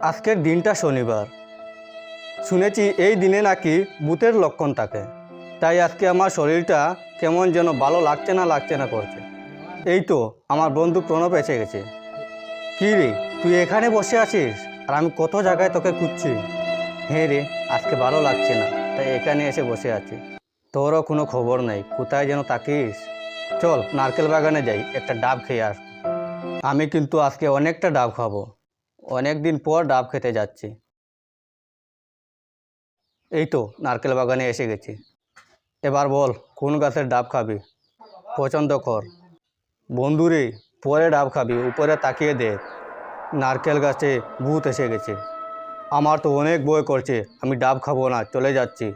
আজকের দিনটা শনিবার। শুনেছি এই দিনে নাকি ভূতের লক্ষণ থাকে। তাই আজকে আমার শরীরটা কেমন যেন ভালো লাগছে না লাগছে না করছে। এই তো আমার বন্ধু প্রণব এসে গেছে। কী রে, তুই এখানে বসে আছিস? আর আমি কত জায়গায় তোকে খুঁজছি? হ্যাঁ রে, আজকে ভালো লাগছে না, তাই এখানে এসে বসে আছি। তোরও কোনো খবর নেই, কোথায় যেন তাকিস চল, নারকেল বাগানে যাই, একটা ডাব খেয়ে আস। আমি কিন্তু আজকে অনেকটা ডাব খাব। অনেক দিন পর ডাব খেতে যাচ্ছি। এই তো, নারকেল বাগানে এসে গেছি। এবার বল, কোন গাছের ডাব খাবি? পছন্দ কর। বন্ধুরে, পরে ডাব খাবি, উপরে তাকিয়ে দে নারকেল গাছে ভূত এসে গেছে। আমার তো অনেক বই করছে, আমি ডাব খাব না, চলে যাচ্ছি।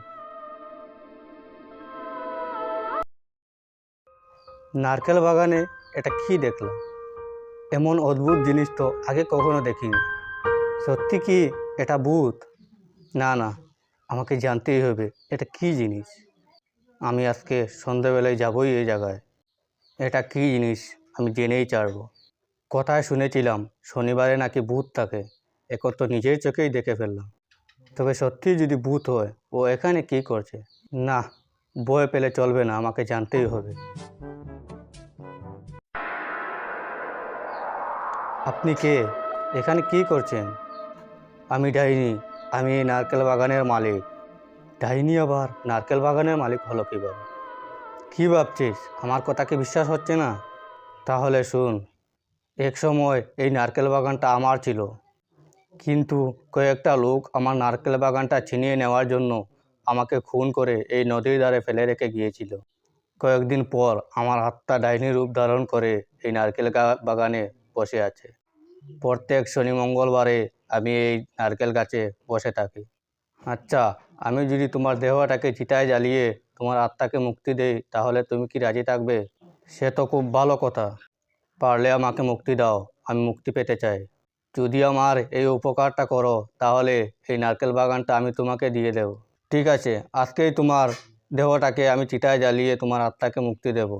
নারকেল বাগানে এটা কি দেখলাম? এমন অদ্ভুত জিনিস তো আগে কখনো দেখিনি। সত্যি কি এটা ভূত? না না, আমাকে জানতেই হবে এটা কি জিনিস। আমি আজকে সন্ধ্যাবেলায় যাবই এই জায়গায়। এটা কি জিনিস? আমি জেনেই ছাড়বো। কথায় শুনেছিলাম, শনিবারে নাকি ভূত থাকে। এখন তো নিজের চোখেই দেখে ফেললাম। তবে সত্যি যদি ভূত হয়, ও এখানে কি করছে? না, বয়ে পেলে চলবে না, আমাকে জানতেই হবে। আপনি কে? এখানে কি করছেন? আমি ডাইনি, আমি এই নারকেল বাগানের মালিক। ডাইনি আবার নারকেল বাগানের মালিক হলো কীভাবে? কী ভাবছিস? আমার কথাকে বিশ্বাস হচ্ছে না? তাহলে শুন, এক সময় এই নারকেল বাগানটা আমার ছিল। কিন্তু কয়েকটা লোক আমার নারকেল বাগানটা ছিনিয়ে নেওয়ার জন্য আমাকে খুন করে এই নদীর ধারে ফেলে রেখে গিয়েছিল। কয়েকদিন পর আমার আত্মা ডাইনি রূপ ধারণ করে এই নারকেল বাগানে বসে আছে। প্রত্যেক শনি মঙ্গলবারে আমি এই নারকেল গাছে বসে থাকি। আচ্ছা আমি যদি তোমার দেহটাকে চিতায় জ্বালিয়ে তোমার আত্মাকে মুক্তি দেই, তাহলে তুমি কি রাজি থাকবে? সে তো খুব ভালো কথা। পারলে আমাকে মুক্তি দাও, আমি মুক্তি পেতে চাই। যদি আমার এই উপকারটা করো, তাহলে এই নারকেল বাগানটা আমি তোমাকে দিয়ে দেব। ঠিক আছে, আজকেই তোমার দেহটাকে আমি চিতায় জ্বালিয়ে তোমার আত্মাকে মুক্তি দেব।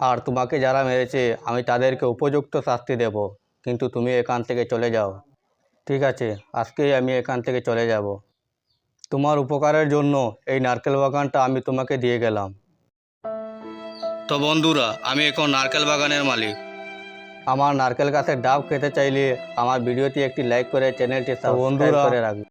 আর তোমাকে যারা মেরেছে, আমি তাদেরকে উপযুক্ত শাস্তি দেব। কিন্তু তুমি এখান থেকে চলে যাও। ঠিক আছে আজকেই আমি এখান থেকে চলে যাব। তোমার উপকারের জন্য এই নারকেল বাগানটা আমি তোমাকে দিয়ে গেলাম। তো বন্ধুরা আমি এখন নারকেল বাগানের মালিক। আমার নারকেল গাছের ডাব খেতে চাইলে আমার ভিডিওটি একটি লাইক করে চ্যানেলটি সাবস্ক্রাইব করে রাখবে।